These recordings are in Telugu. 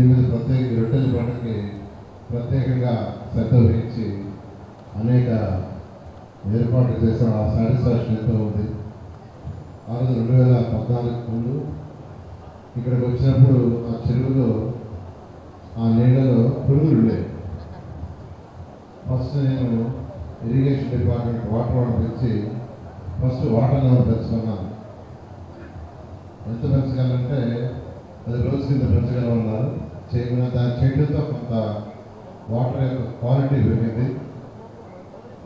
దీని మీద ప్రత్యేక ఈ రొట్టెల పండుగకి ప్రత్యేకంగా శ్రద్ధ వహించి అనేక ఏర్పాట్లు చేసిన ఆ సాటిస్ఫాక్షన్ ఎంతో ఉంది. ఆ రోజు రెండు వేల పద్నాలుగు ముందు ఇక్కడికి వచ్చినప్పుడు ఆ చెరువులో ఆ నీళ్ళలో పురుగులు ఉండేవి ఫస్ట్ నేను ఇరిగేషన్ డిపార్ట్మెంట్ వాటర్ వాటర్ పెంచి ఫస్ట్ వాటర్ లెవెల్ పెంచుకున్నాను ఎంత పెంచగలంటే అది రోజు కింద పెంచగలమన్నారు. చేయకుండా దాన్ని చేయడంతో కొంత వాటర్ యొక్క క్వాలిటీ పెరిగింది.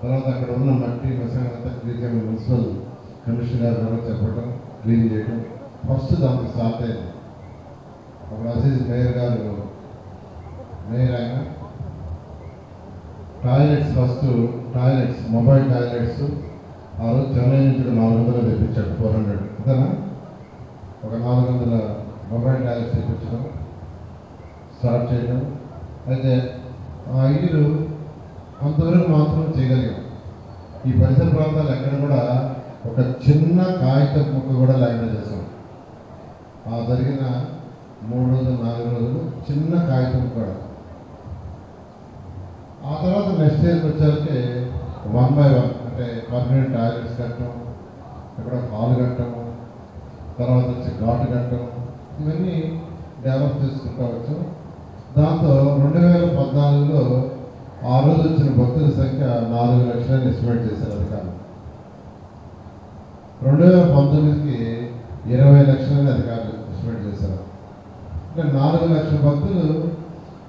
తర్వాత అక్కడ ఉన్న మట్టి మసాలంతా క్లీన్ చేయడం మున్సిపల్ కమిషనర్ గారు చెప్పడం క్లీన్ చేయడం ఫస్ట్ దానికి స్టార్ట్ అయింది. అప్పుడు అసీజ్ మేయర్ గారు మేయర్ ఆయన toilets first toilets mobile toilets ఆ రోజు చెన్నై నుంచి నాలుగు వందలు తెప్పించాడు ఫోర్ హండ్రెడ్. అంతేనా? ఒక నాలుగు వందల మొబైల్ టాయిలెట్స్ తెప్పించడం. స్టార్ట్ చేయడం అయితే ఆ ఇల్లు అంతవరకు మాత్రం చేయగలిగాం. ఈ పరిసర ప్రాంతాలు ఎక్కడ కూడా ఒక చిన్న కాగితం ముక్క కూడా లేకుండా చేసాం ఆ జరిగిన మూడు రోజులు నాలుగు రోజులు చిన్న కాగితం కూడా. ఆ తర్వాత నెక్స్ట్ ఇయర్కి వచ్చేసరికి వన్ బై వన్ అంటే పర్మనెంట్ టాయిలెట్స్ కట్టడం ఇక్కడ హాల్ కట్టడం తర్వాత వచ్చి ఘాటు కట్టడం ఇవన్నీ డెవలప్ చేసుకుంటా వచ్చాం. దాంతో రెండు వేల పద్నాలుగులో ఆ రోజు వచ్చిన భక్తుల సంఖ్య నాలుగు లక్షలని ఎస్టిమేట్ చేశారు అధికారులు. రెండు వేల పంతొమ్మిదికి ఇరవై లక్షలని అధికారులు ఎస్టిమేట్ చేశారు. అంటే నాలుగు లక్షల భక్తులు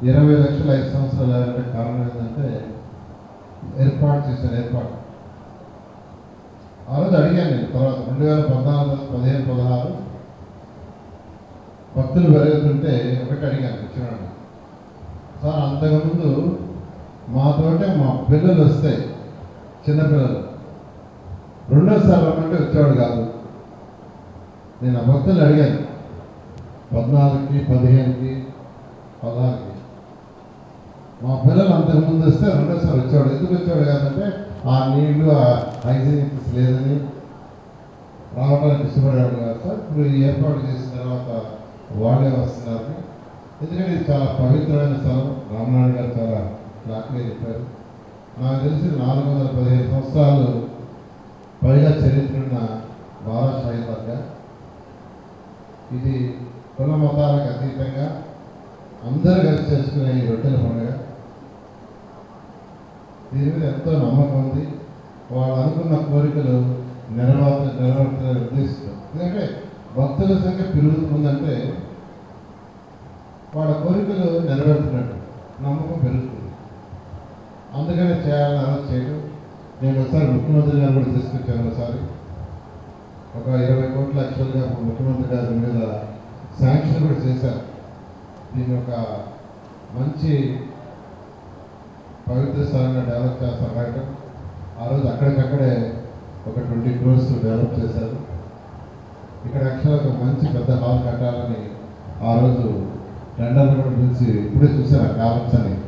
ఇరవై లక్షల ఐదు సంవత్సరాలు అయ్యారంటే కారణం ఏంటంటే ఏర్పాటు చేసిన ఏర్పాటు. ఆ రోజు అడిగాను నేను తర్వాత రెండు వేల పద్నాలుగు పదిహేను పదహారు భక్తులు పెరుగుతుంటే ఒకటి అడిగాను ఇచ్చినాడు సార్ అంతకుముందు మాతోటే మా పిల్లలు వస్తాయి చిన్నపిల్లలు రెండోసారి రమ్మంటే వచ్చేవాడు కాదు. నేను ఆ భక్తులు అడిగాను పద్నాలుగుకి పదిహేనుకి పదహారుకి. మా పిల్లలు అంతకుముందు వస్తే రెండోసారి వచ్చేవాడు. ఎందుకు వచ్చేవాడు కాదంటే ఆ నీళ్ళు ఆ హైజీనిక్స్ లేదని రావడానికి ఇష్టపడేవాడు కాదు సార్. ఇప్పుడు ఏర్పాటు చేసిన తర్వాత వాళ్ళే వస్తున్నారని ఎందుకంటే ఇది చాలా పవిత్రమైన స్థలం. రామనాయుడు గారు చాలా క్లాక్గా చెప్పారు. నాకు తెలిసి నాలుగు వందల పదిహేను సంవత్సరాలు పైగా చరిత్ర ఉన్న బాలాషాహి ఇది కుల మతాలకు అతీతంగా అందరూ కలిసి చేసుకునే ఈ రొట్టెల పండుగ. దీని మీద ఎంతో నమ్మకం ఉంది. వాళ్ళు అనుకున్న కోరికలు నెరవేర్త నెరవేర్త ఉద్దేశిస్తాం ఎందుకంటే భక్తుల సంఖ్య పెరుగుతుందంటే వాళ్ళ కోరికలు నెరవేరుతున్నట్టు నమ్మకం పెరుగుతుంది. అందుకనే చేయాలని ఆలోచన చేయడం. నేను ఒకసారి ముఖ్యమంత్రి గారు కూడా తీసుకొచ్చాను ఒకసారి. ఒక ఇరవై కోట్ల యాక్చువల్గా ముఖ్యమంత్రి గారి మీద శాంక్షన్ కూడా చేశారు. దీన్ని ఒక మంచి పవిత్ర స్థలంగా డెవలప్ చేస్తారు ఆ రోజు అక్కడికక్కడే ఒక ట్వంటీ క్రోర్స్ డెవలప్ చేశారు. ఇక్కడ యాక్చువల్గా ఒక మంచి పెద్ద హాల్ కట్టాలని ఆ రోజు టెండర్ గురించి ఇప్పుడే చూసారా కావచ్చని అని?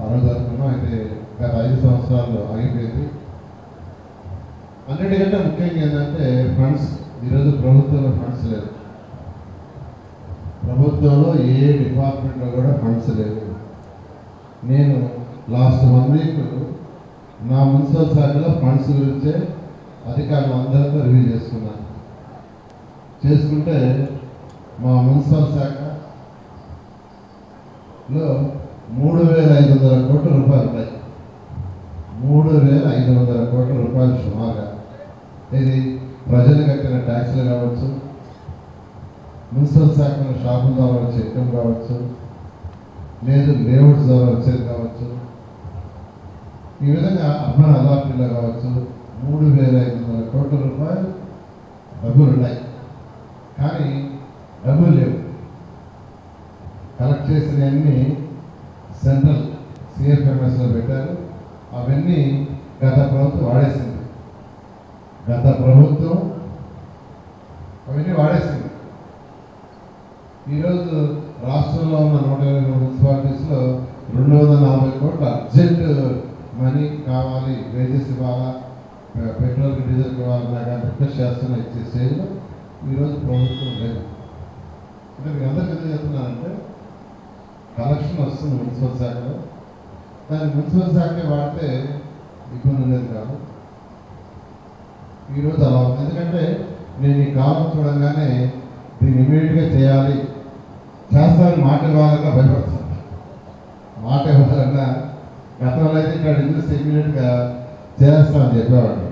ఆ రోజు అనుకున్నాం అయితే గత ఐదు సంవత్సరాలు ఆగిపోయింది. అన్నిటికంటే ముఖ్యంగా ఏంటంటే ఫండ్స్ ఈరోజు ప్రభుత్వంలో ఫండ్స్ లేవు. ప్రభుత్వంలో ఏ డిపార్ట్మెంట్లో కూడా ఫండ్స్ లేవు. నేను లాస్ట్ వన్ వీక్ నా మున్సిపల్ శాఖలో ఫండ్స్ గురించే అధికారులు అందరితో రివ్యూ చేసుకున్నాను. చేసుకుంటే మా మున్సిపల్ శాఖలో మూడు వేల ఐదు వందల కోట్ల రూపాయలు ఉన్నాయి. మూడు వేల ఐదు వందల కోట్ల రూపాయలు సుమారుగా. ఇది ప్రజలు కట్టిన ట్యాక్స్లు కావచ్చు మున్సిపల్ శాఖలో షాపుల ద్వారా వచ్చే ఇన్కమ్ కావచ్చు లేదు లేఅవుట్స్ ద్వారా వచ్చేది కావచ్చు. ఈ విధంగా అర్బన్ అథారిటీలో కావచ్చు మూడు వేల ఐదు వందల కోట్ల రూపాయలు డబ్బులు ఉన్నాయి కానీ డబ్బులు లేవు. కలెక్ట్ చేసినవన్నీ సెంట్రల్ సిఎఫ్ఎంఎస్లో పెట్టారు. అవన్నీ గత ప్రభుత్వం వాడేసింది. గత ప్రభుత్వం అవన్నీ వాడేసింది. ఈరోజు రాష్ట్రంలో ఉన్న నూట ఇరవై మూడు మున్సిపాలిటీస్లో రెండు వందల నలభై కోట్ల అర్జెంట్ మనీ కావాలి. వేజెస్ ఇవ్వాలా? పెట్రోల్కి డీజిల్కి ఇవ్వాలన్నా కానీ రిక్వెస్ట్ చేస్తున్న ఇచ్చే స్టేజ్లో ఈరోజు ప్రభుత్వం లేదు. అంటే మీకు అందరికీ ఎందుకు చెప్తున్నానంటే కలెక్షన్ వస్తుంది మున్సిపల్ శాఖలో. దాన్ని మున్సిపల్ శాఖే వాడితే ఇబ్బంది ఉండేది కాదు. ఈరోజు అలా ఉంది. ఎందుకంటే నేను ఈ కాలం చూడంగానే దీన్ని ఇమీడియట్గా చేయాలి. చేస్తానని మాట ఇవ్వాలన్నా భయపడుతున్నాను మాట ఇవ్వాలన్నా గతంలో అయితే ఇక్కడ ఇంగ్లీష్ ఇమీడియట్గా చేస్తామని చెప్పేవాడు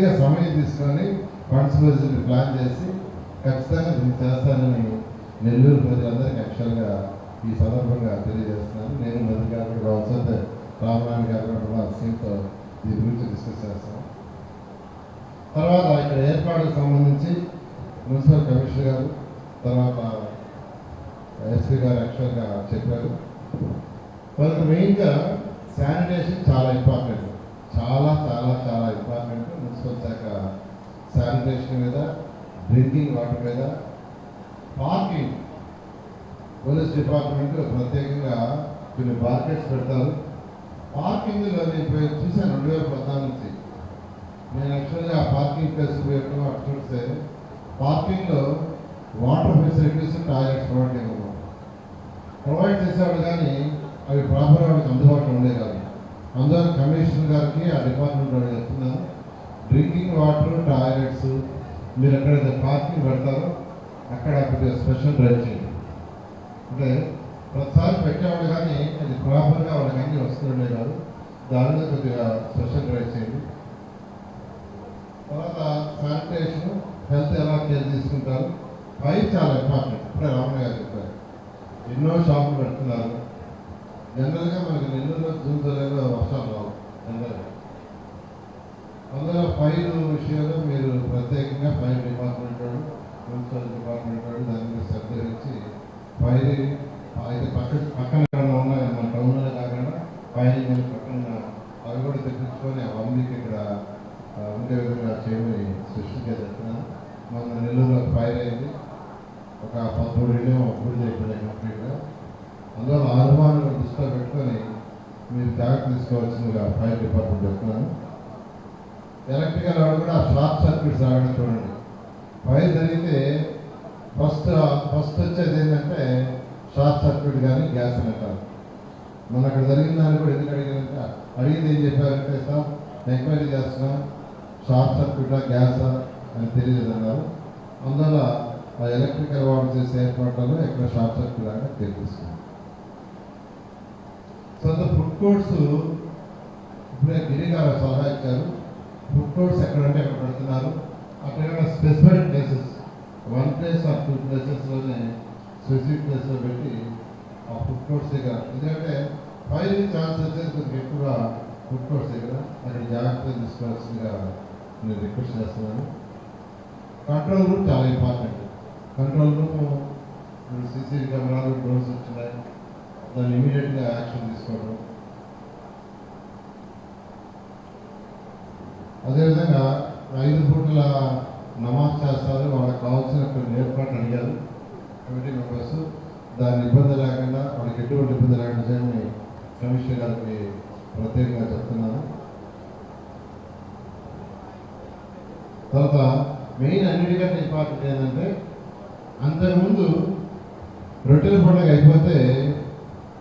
పూర్తిగా సమయం తీసుకొని ఫండ్స్ బడ్జెట్ ప్లాన్ చేసి ఖచ్చితంగా దీన్ని చేస్తానని నెల్లూరు ప్రజలందరికీ యాక్చువల్గా ఈ సందర్భంగా తెలియజేస్తున్నాను. నేను మధు గారు కూడా రామనాథ్ గారు కూడా సీట్తో దీని గురించి డిస్కస్ చేస్తాను తర్వాత ఇక్కడ ఏర్పాటుకు సంబంధించి మున్సిపల్ కమిషనర్ గారు తర్వాత ఎస్పీ గారు యాక్చువల్గా చెప్పారు. మనకు మెయిన్గా శానిటేషన్ చాలా ఇంపార్టెంట్ చాలా చాలా చాలా ఇంపార్టెంట్ మున్సిపల్ శాఖ శానిటేషన్ మీద డ్రింకింగ్ వాటర్ మీద పార్కింగ్ పోలీస్ డిపార్ట్మెంట్ ప్రత్యేకంగా కొన్ని మార్కెట్స్ పెడతారు. పార్కింగ్లో నేను పోయి చూశాను రెండు వేల పద్నాలుగు నుంచి. నేను యాక్చువల్గా ఆ పార్కింగ్ ప్లేస్ ఉపయోగం అటు చూస్తే పార్కింగ్లో వాటర్ ఫెసిలిటీస్ టాయిలెట్స్ ప్రొవైడ్ చేయకపోవడం ప్రొవైడ్ చేసేవాడు కానీ అవి ప్రాపర్ వాళ్ళకి అందుబాటులో ఉండే కాదు. అందువల్ల కమిషనర్ గారికి ఆ డిపార్ట్మెంట్ వాళ్ళు చెప్తున్నాను డ్రింకింగ్ వాటర్ టాయిలెట్స్ మీరు ఎక్కడైతే పార్కింగ్ పెడతారో అక్కడ కొద్దిగా స్పెషల్ డ్రైవ్ చేయండి. అంటే ప్రతిసారి పెట్టేవాళ్ళు కానీ అది ప్రాపర్గా వాళ్ళకి అన్నీ వస్తుండే కాదు దాని మీద కొద్దిగా స్పెషల్ డ్రైవ్ చేయండి. తర్వాత శానిటేషన్ హెల్త్ ఎలా కేర్ తీసుకుంటారు. పై చాలా ఇంపార్టెంట్. ఇప్పుడే రామణ గారు చెప్పారు. ఎన్నో షాపులు పెడుతున్నారు. జనరల్గా మనకి నెల్లూరులో జూన్ జూలైలో వర్షాలు రావు జనరల్గా. అందులో ఫైల్ విషయంలో మీరు ప్రత్యేకంగా ఫైల్ డిపార్ట్మెంట్ వాడు మున్సిపల్ డిపార్ట్మెంట్ వాడు దాని మీద శ్రద్ధ వహించి ఫైల్ అయితే పక్క పక్కన ఎక్కడైనా ఉన్నాయి? మన టౌన్లో కాకుండా ఫైల్ మీద పక్కన అవి కూడా తెప్పించుకొని అవన్నీకి ఇక్కడ ఉండే విధంగా చేయమని సృష్టిగా చెప్తున్నాను మన నెల్లూరులో ఫైర్ అయింది. ఒక పదమూడు ఏళ్ళు పూర్తి అయిపోయాయి కంప్లీట్గా. అందులో ఆరు మార్లు దృష్టిలో పెట్టుకొని మీరు జాగ్రత్త తీసుకోవాల్సిందిగా ఫైర్ డిపార్ట్మెంట్ చెప్తున్నాను. ఎలక్ట్రికల్ వాళ్ళు కూడా షార్ట్ సర్క్యూట్స్ రావడం చూడండి. ఫైర్ జరిగితే ఫస్ట్ ఫస్ట్ వచ్చేది ఏంటంటే షార్ట్ సర్క్యూట్ కానీ గ్యాస్ అని అంటారు మన అక్కడ జరిగిన దాన్ని కూడా ఎందుకు అడిగారంటే అడిగింది ఏం చెప్పారంటే సార్ ఎంక్వైరీ చేస్తున్నా షార్ట్ సర్క్యూటా గ్యాసా అని తెలియదు అన్నారు అందువల్ల ఆ ఎలక్ట్రికల్ వాటర్ చేసే ఏర్పాట్లలో ఎక్కడ షార్ట్ సర్క్యూట్ లాగా తెలిపిస్తుంది సో ఫుడ్ కోర్ట్స్ ఇప్పుడే గిరి గారు సలహా ఇచ్చారు ఫుడ్ కోర్ట్స్ ఎక్కడంటే అక్కడ పెడుతున్నారు. అక్కడ specified places one place or two ప్లేసెస్లోనే specific ప్లేస్లో పెట్టి ఆ ఫుడ్ కోర్ట్స్ దగ్గర. ఎందుకంటే ఫైవ్ ఛాన్స్ వచ్చేసి కొంచెం ఎక్కువ ఫుడ్ కోర్ట్స్ దగ్గర. అక్కడ జాగ్రత్తగా తీసుకోవాల్సిందిగా నేను రిక్వెస్ట్ చేస్తున్నాను. కంట్రోల్ రూమ్ చాలా ఇంపార్టెంట్ కంట్రోల్ రూమ్ సీసీ కెమెరాలు డ్రోన్స్ వచ్చినాయి. దాన్ని ఇమీడియట్గా యాక్షన్ తీసుకోవడం. అదేవిధంగా ఐదు పూటల నమాజ్ చేస్తారు వాళ్ళకి కావాల్సిన కొన్ని ఏర్పాట్లు అడిగారు. కమిటీ మెంబర్స్ దాన్ని ఇబ్బంది లేకుండా వాళ్ళకి ఎటువంటి ఇబ్బంది లేకుండా చేయమని కమిషనర్ గారికి ప్రత్యేకంగా చెప్తున్నాను. తర్వాత మెయిన్ అన్నిటికంటే ఇంపార్టెంట్ ఏంటంటే అంతకుముందు రొట్టెల పండుగ అయిపోతే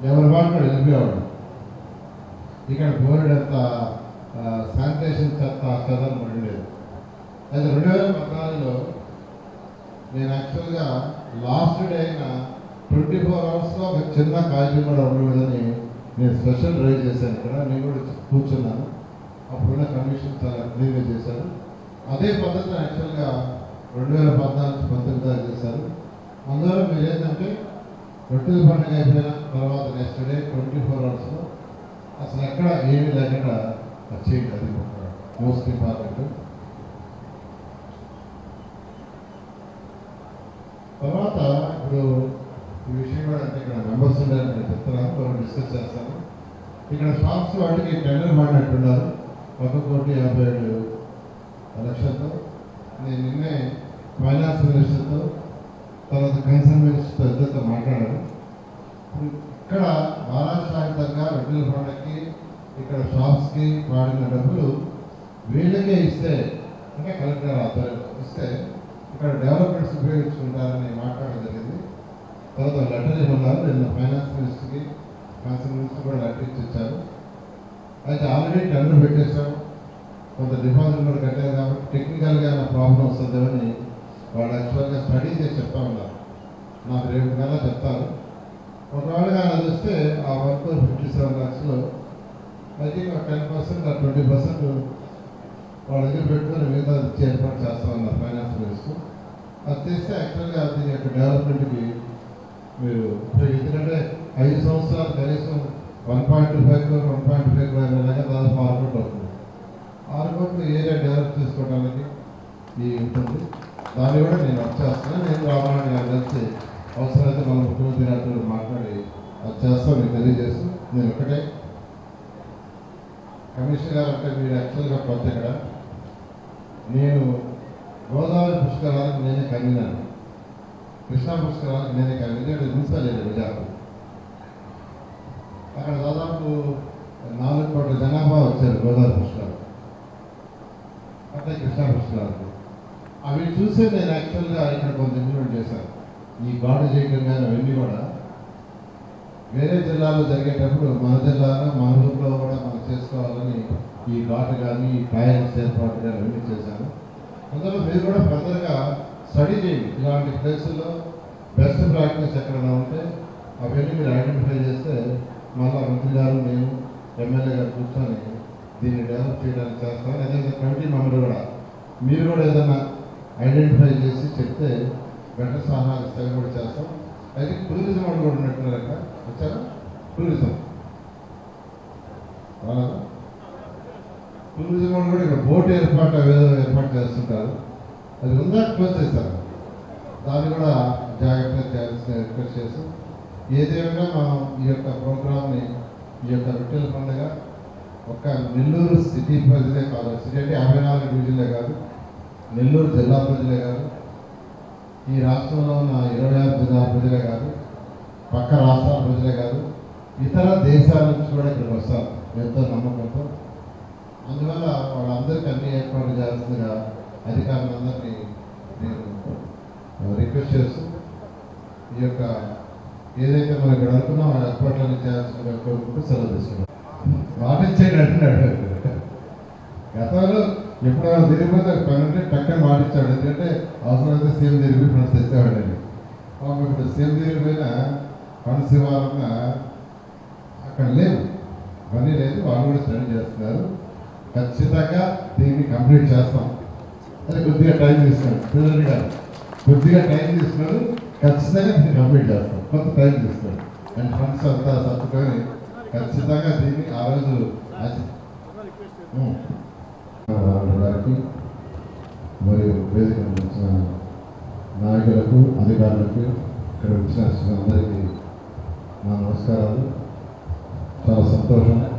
ఎవరి వాళ్ళు కూడా వెళ్ళిపోయేవాడు ఇక్కడ బోర్డు అంత శానిటేషన్ చెత్త చెదలు ఉండలేదు అయితే రెండు వేల పద్నాలుగులో నేను యాక్చువల్గా లాస్ట్ డే అయిన ట్వంటీ ఫోర్ అవర్స్లో ఒక చిన్న కాగితం కూడా ఉండకూడదని నేను స్పెషల్ డ్రైవ్ చేశాను ఇక్కడ. నేను కూడా కూర్చున్నాను. అప్పుడున్న కమిషన్ చాలా క్లీన్గా చేశారు. అదే పద్ధతి యాక్చువల్గా రెండు వేల పద్నాలుగు పంతొమ్మిది చేశారు. అందువల్ల మీరు ఏంటంటే రొట్టెల పండుగ అయిపోయినా తర్వాత నెక్స్ట్ డే ట్వంటీ ఫోర్ అవర్స్లో అసలు ఎక్కడ ఏమీ లేకుండా వచ్చేయండి అది మోస్ట్ ఇంపార్టెంట్ తర్వాత ఇప్పుడు ఈ విషయం కూడా అంటే ఇక్కడ మెంబర్స్ ఉండాలని నేను చెప్తున్నాను మనం డిస్కస్ చేస్తాను ఇక్కడ షాప్స్ వాటికి టెండర్ పడినట్టున్నారు. ఒక కోటి యాభై ఏడు లక్షలతో నేను నిన్నే ఫైనాన్స్ మినిస్టర్తో తర్వాత కన్సర్న్ మినిస్టర్తో ఇద్దరితో మాట్లాడాను. ఇక్కడ మహారాష్ట్రాంతంగా రెడ్డిల పండుగకి ఇక్కడ షాప్స్కి వాడిన డబ్బులు వీళ్ళకే ఇస్తే అంటే కలెక్టర్ ఆధ్వర్యంలో ఇస్తే ఇక్కడ డెవలప్మెంట్స్ ఉపయోగించుకుంటారని మాట్లాడడం జరిగింది. తర్వాత లెటర్ ఇవ్వన్నారు నిన్న ఫైనాన్స్ మినిస్టర్కి ఫైనాన్స్ మినిస్టర్ కూడా లెటర్ ఇచ్చారు అయితే ఆల్రెడీ టెండర్ పెట్టేశాం. కొంత డిపాజిట్ కూడా కట్టారు కాబట్టి టెక్నికల్గా ఏమైనా ప్రాబ్లం వస్తుందేమని వాళ్ళు యాక్చువల్గా స్టడీ చేసి చెప్తా ఉన్నారు నాకు రేపు నెల చెప్తారు. ఒకవేళ కానీ అది వస్తే ఆ వర్క్ ఫిఫ్టీ సెవెన్ ల్యాక్స్లో ఐ థింక్ ఒక టెన్ పర్సెంట్ ఆ ట్వంటీ పర్సెంట్ వాళ్ళ దగ్గర పెట్టుకొని మిగతా ఏర్పాటు చేస్తామన్నారు ఫైనాన్స్ మినిస్టర్ అది చేస్తే యాక్చువల్గా దీని యొక్క డెవలప్మెంట్కి మీరు ఎందుకంటే ఐదు సంవత్సరాలు కనీసం one point two five crore one point five crore అనేలాగా దాదాపు ఆరు కోట్లు అవుతుంది. ఆరు కోట్లు ఏరియా డెవలప్ చేసుకోవడానికి ఈ ఉంటుంది. దాన్ని కూడా నేను వచ్చేస్తాను నేను రావాలని నాకు తెలిసి అవసరమైతే మన ముఖ్యమంత్రి గారితో మాట్లాడి అది చేస్తాను మీకు తెలియజేస్తూ నేను ఒకటే కమిషనర్ గారు అంటే మీరు యాక్చువల్గా కొత్త ఇక్కడ. నేను గోదావరి పుష్కరాలకు నేనే కన్వీనర్. కృష్ణా పుష్కరాలకు నేనే కన్వీనర్. మున్సిపల్ ఏరియా అక్కడ దాదాపు నాలుగు కోట్ల జనాభా వచ్చారు గోదావరి పుష్కరాలు అంటే కృష్ణా పుష్కరాలకు. అవి చూసే నేను యాక్చువల్గా ఇక్కడ కొంత ఇంప్లిమెంట్ చేశాను. ఈ గాడు గారు కానీ అవన్నీ కూడా వేరే జిల్లాలో జరిగేటప్పుడు మన జిల్లాలో మన ఊర్లో కూడా మనం చేసుకోవాలని ఈ ఘాట్ కానీ ఈ కాయల్స్ ఏర్పాటు కానీ అవన్నీ చేశాను అందులో మీరు కూడా పెద్దగా స్టడీ చేయండి. ఇలాంటి ప్లేసుల్లో బెస్ట్ ప్రాక్టీస్ ఎక్కడైనా ఉంటే అవన్నీ మీరు ఐడెంటిఫై చేస్తే మళ్ళా మంత్రి గారు నేను ఎమ్మెల్యే గారు కూర్చొని దీన్ని డెవలప్ చేయడానికి చేస్తాను అదేవిధంగా కమిటీ మెంబర్ కూడా మీరు కూడా ఏదైనా ఐడెంటిఫై చేసి చెప్తే వెంట స్నానాలు ఇస్తే కూడా చేస్తాం. అయితే టూరిజం వాళ్ళు కూడా ఉన్నట్టున్నారు అక్కడ. వచ్చారా? టూరిజం. టూరిజం వాళ్ళు కూడా ఇక్కడ బోట్ ఏర్పాటు ఏదో ఏర్పాటు చేస్తుంటారు. అది ఉందా? క్లోజ్ చేస్తారు? దాన్ని కూడా జాగ్రత్తగా చేయాల్సిన రిక్వెస్ట్ చేస్తాం ఏదేమైనా మనం ఈ యొక్క ప్రోగ్రామ్ని ఈ యొక్క రొట్టెల పండుగ ఒక నెల్లూరు సిటీ ప్రజలే కాదు. సిటీ అంటే యాభై నాలుగు డివిజన్లే కాదు. నెల్లూరు జిల్లా ప్రజలే కాదు. ఈ రాష్ట్రంలో ఉన్న ఇరవై ఆరు జిల్లా ప్రజలే కాదు పక్క రాష్ట్రాల ప్రజలే కాదు ఇతర దేశాల నుంచి కూడా ఇక్కడికి వస్తారు. ఎంతో నమ్మకంతో. అందువల్ల వాళ్ళందరికీ అన్ని ఏర్పాట్లు చేయాల్సిందిగా అధికారులందరినీ నేను రిక్వెస్ట్ చేస్తూ ఈ యొక్క ఏదైతే మనం ఇక్కడ అనుకున్నాం ఆ ఏర్పాట్లన్నీ చేయాల్సిందిగా కోరుకుంటూ సెలవు తీసుకున్నాం మాటిచ్చేయండి గతంలో ఎప్పుడైనా తిరిగిపోతే ఒక పని ఉంటే టక్కని మాటిచ్చాడు. ఎందుకంటే అవసరమైతే సీఎం తిరిగి ఫండ్స్ తెచ్చేవాడని పాపం ఇప్పుడు సీఎం తిరిగిపోయిన ఫండ్స్ ఇవ్వాలన్నా అక్కడ లేవు. పని లేదు. వాళ్ళు కూడా స్టడీ చేస్తున్నారు. ఖచ్చితంగా దీన్ని కంప్లీట్ చేస్తాం. అదే కొద్దిగా టైం తీసుకున్నాడు. పిల్లలు గారు కొద్దిగా టైం తీసుకున్నాడు. ఖచ్చితంగా దీన్ని కంప్లీట్ చేస్తాం. కొంత టైం తీసుకున్నాడు. అండ్ ఫండ్స్ అంతా సర్దుకొని ఖచ్చితంగా దీన్ని ఆ రోజు అది ఉం. రాముడు గారికి మరియు వేదిక వచ్చిన నాయకులకు అధికారులకు ఇక్కడ వచ్చిన అందరికీ నా నమస్కారాలు. చాలా సంతోషం. ఎందుకంటే